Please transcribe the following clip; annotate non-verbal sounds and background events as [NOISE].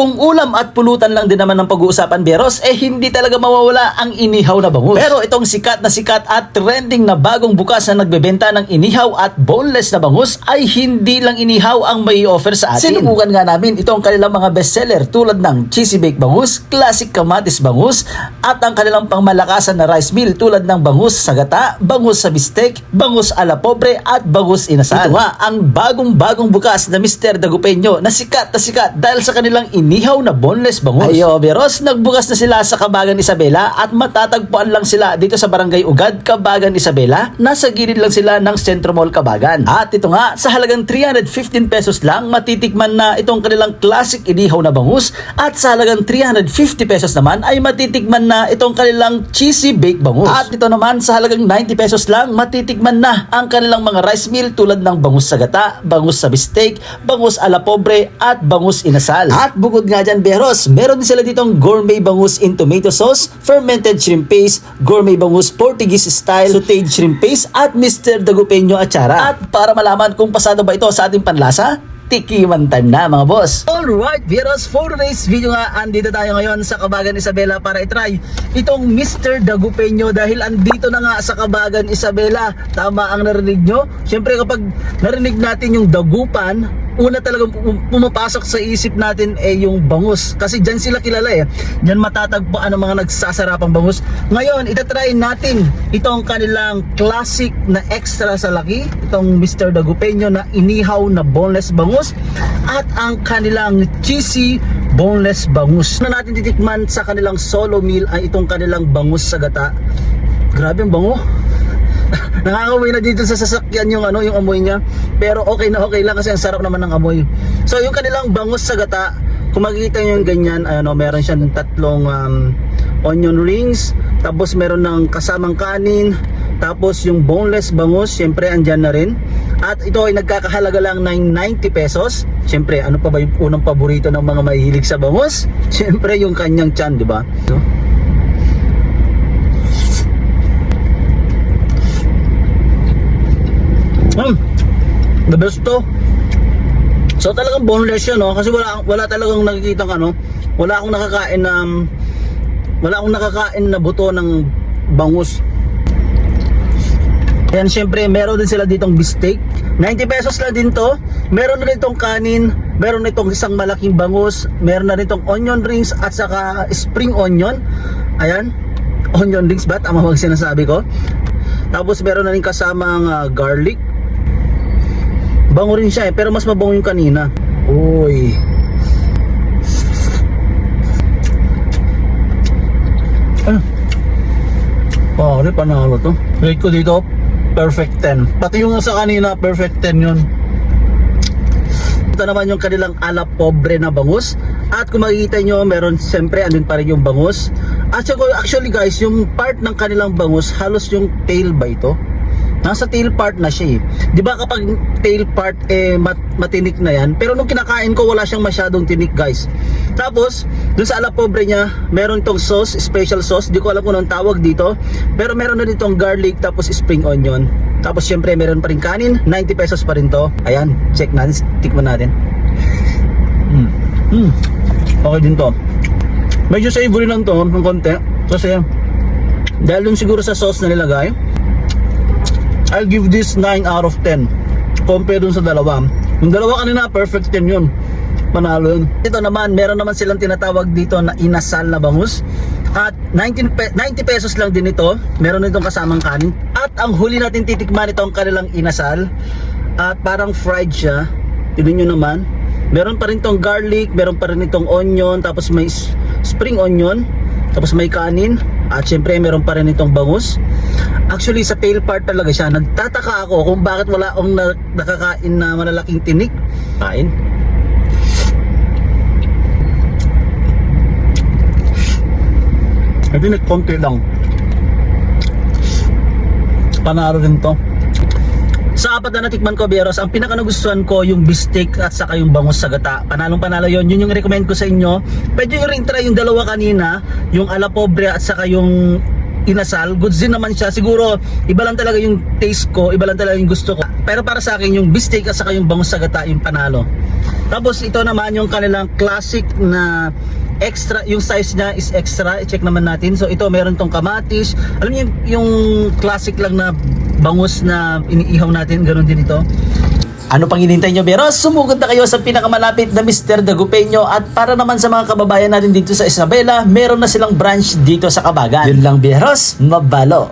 Kung ulam at pulutan lang din naman ng pag-uusapan, Beros, eh hindi talaga mawawala ang inihaw na bangus. Pero itong sikat na sikat at trending na bagong bukas na nagbebenta ng inihaw at boneless na bangus ay hindi lang inihaw ang may offer sa atin. Sinubukan nga namin itong kanilang mga bestseller tulad ng cheesy baked bangus, classic kamatis bangus, at ang kanilang pangmalakasan na rice meal tulad ng bangus sa gata, bangus sa bistek, bangus ala pobre at bangus inasal. Ito nga ang bagong-bagong bukas na Mr. Dagupeño na sikat na sikat dahil sa kanilang inihaw na boneless bangus. Ayo, Beros, nagbukas na sila sa Kabagan Isabela at matatagpuan lang sila dito sa Barangay Ugad, Kabagan Isabela. Nasa gilid lang sila ng Centro Mall Kabagan. At ito nga, sa halagang 315 pesos lang, matitikman na itong kanilang classic inihaw na bangus at sa halagang 350 pesos naman ay matitikman na itong kanilang cheesy baked bangus. At ito naman sa halagang 90 pesos lang, matitikman na ang kanilang mga rice meal tulad ng bangus sa gata, bangus sa bistek, bangus ala pobre at bangus inasal. At bukod nga dyan, Beros, meron din sila ditong gourmet bangus in tomato sauce, fermented shrimp paste, gourmet bangus Portuguese style, sauteed shrimp paste at Mr. Dagupeño Achara. At para malaman kung pasado ba ito sa ating panlasa, tikiman time na mga boss. Alright, Vieros, for today's video nga, andito tayo ngayon sa Kabagan Isabela para itry itong Mr. Dagupeño dahil andito na nga sa Kabagan Isabela. Tama ang narinig nyo? Siyempre kapag narinig natin yung dagupan, una talagang pum- pumapasok sa isip natin eh yung bangus. Kasi dyan sila kilala eh. Dyan matatagpuan ang mga nagsasarapang bangus. Ngayon, itatry natin itong kanilang classic na extra sa laki. Itong Mr. Dagupeño na inihaw na boneless bangus. At ang kanilang cheesy boneless bangus. Na natin titikman sa kanilang solo meal ay itong kanilang bangus sa gata. Grabe ang bango. [LAUGHS] Nakakauwi na dito sa sasakyan yung ano, yung amoy niya. Pero okay na okay lang kasi ang sarap naman ng amoy. So yung kanilang bangus sa gata, kung makikita nyo yung ganyan, ano, meron siyang tatlong um, onion rings, tapos meron ng kasamang kanin, tapos yung boneless bangus, syempre andyan na rin. At ito ay nagkakahalaga lang ng 90 pesos. Syempre, ano pa ba yung unang paborito ng mga mahilig sa bangus? [LAUGHS] Syempre, yung kanyang chan, di ba? So, Mm. The best to. So talagang boneless yun, no? Kasi wala wala talagang nakikita ano, wala akong nakakain na wala akong nakakain na buto ng bangus. Yan syempre, meron din sila ditong beefsteak. 90 pesos lang din to. Meron na rin itong kanin, meron na itong isang malaking bangus, meron na rin itong onion rings at saka spring onion. Ayan, onion rings ba? Tama ba ang sinasabi ko? Tapos meron na rin kasamang ah, garlic, Bango rin siya eh, pero mas mabango yung kanina. Uy. Ah. Pare, panalo to. Rate ko dito, perfect 10. Pati yung sa kanina, perfect 10 yun. Ito naman yung kanilang ala pobre na bangus. At kung makikita nyo, meron siyempre andun pa rin yung bangus. At saka, actually guys, yung part ng kanilang bangus, halos yung tail ba ito? Nasa tail part na siya eh. 'Di ba kapag tail part eh mat matinik na 'yan, pero nung kinakain ko wala siyang masyadong tinik, guys. Tapos, dun sa ala pobre niya, meron tong sauce, special sauce, di ko alam kung anong tawag dito, pero meron na ditong garlic tapos spring onion. Tapos syempre meron pa rin kanin, 90 pesos pa rin to. Ayan, check natin, tikman natin. Mm. Mm. Okay din to. Medyo savory lang to, ng konti. Kasi dahil dun siguro sa sauce na nilagay, I'll give this 9 out of 10 compare dun sa dalawa. Yung dalawa kanina perfect 10 yun. Panalo yun. Ito naman meron naman silang tinatawag dito na inasal na bangus. At 19 pe- 90 pesos lang din ito. Meron itong kasamang kanin. At ang huli natin titikman ito ang kanilang inasal. At parang fried siya. Tignan nyo naman. Meron pa rin tong garlic meron pa rin itong onion tapos may spring onion tapos may kanin at syempre meron pa rin itong bangus Actually sa tail part talaga siya. Nagtataka ako kung bakit wala akong na, nakakain na malalaking tinik. Kain. Ito konti lang. Panaro din to. Sa apat na natikman ko, Bieros, ang pinaka nagustuhan ko yung bistek at saka yung bangus sa gata. Panalong panalo yon Yun yung recommend ko sa inyo. Pwede nyo rin try yung dalawa kanina, yung ala pobre at saka yung inasal. Goods din naman siya. Siguro, iba lang talaga yung taste ko, iba lang talaga yung gusto ko. Pero para sa akin, yung beefsteak at saka yung bangus sa gata, yung panalo. Tapos ito naman yung kanilang classic na extra, yung size niya is extra. I-check naman natin. So ito, meron tong kamatis. Alam niyo yung, yung classic lang na bangus na iniihaw natin, ganun din ito. Ano pang hinintay nyo, Beros? Sumugod na kayo sa pinakamalapit na Mr. Dagupeño at para naman sa mga kababayan natin dito sa Isabela, meron na silang branch dito sa Kabagan. Yun lang, Beros. Mabalo.